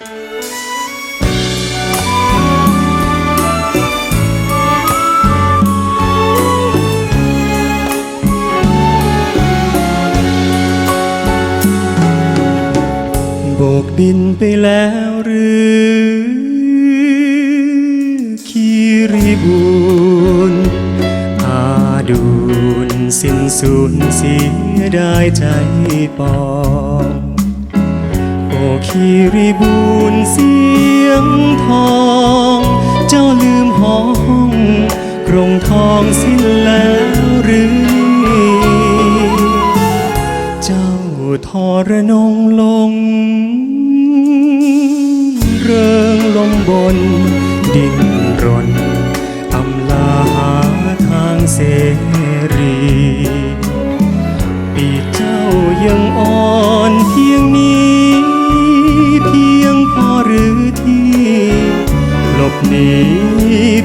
โบกบินไปแล้วหรือคีรีบูนอาดูนสิ้นสูญเสียได้ใจปอง คีรีบูนเสียงทอง เจ้าลืมห้องกรงทองสิ้นแล้วหรือ เจ้าทอระนงลง เริงลมบน ดินรนอำลาหาทางเสรี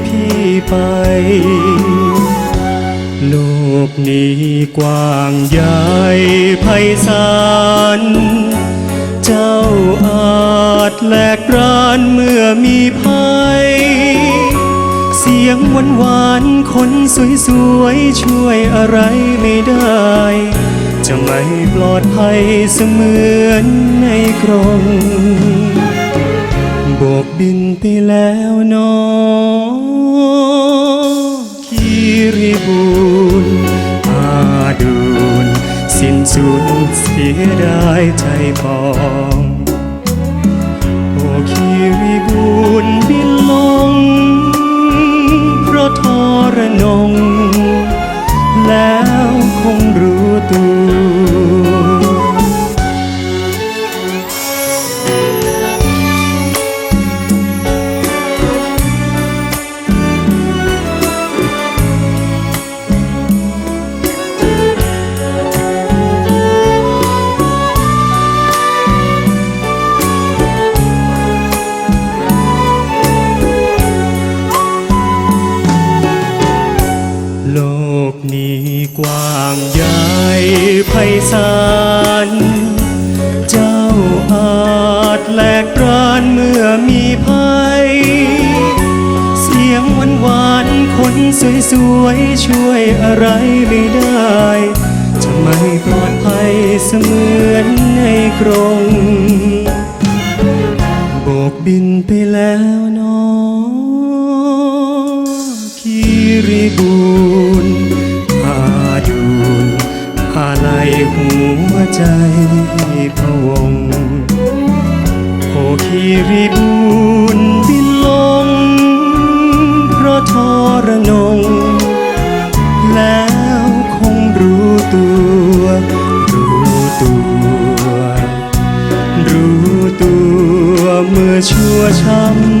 พี่ไป โลกนี้กว้างใหญ่ไพศาล เจ้าอาจแหลกรานเมื่อมีภัย เสียงหวานหวานคนสวยๆช่วยอะไรไม่ได้ จะไม่ปลอดภัยเสมือนในกรง โบกบินไปแล้วนอคีรีบูนอาดูนสิ้นสุดเสียดายใจปองโอคีรีบูนบินลง เพราะทรนง แล้วคงรู้ นี้กว้างใหญ่ไพศาล เจ้าอาจแหลกรานเมื่อมีภัย เสียงหวานหวานคนสวยๆช่วยอะไรไม่ได้ จะไม่ปลอดภัยเสมือนในกรงโบกบินไปแล้วเนอคีรีบูน หัวใจพะวงโอคีรีบูนบินลง เพราะทรนง แล้วคงรู้ตัว รู้ตัว รู้ตัวเมื่อชั่วช้ำ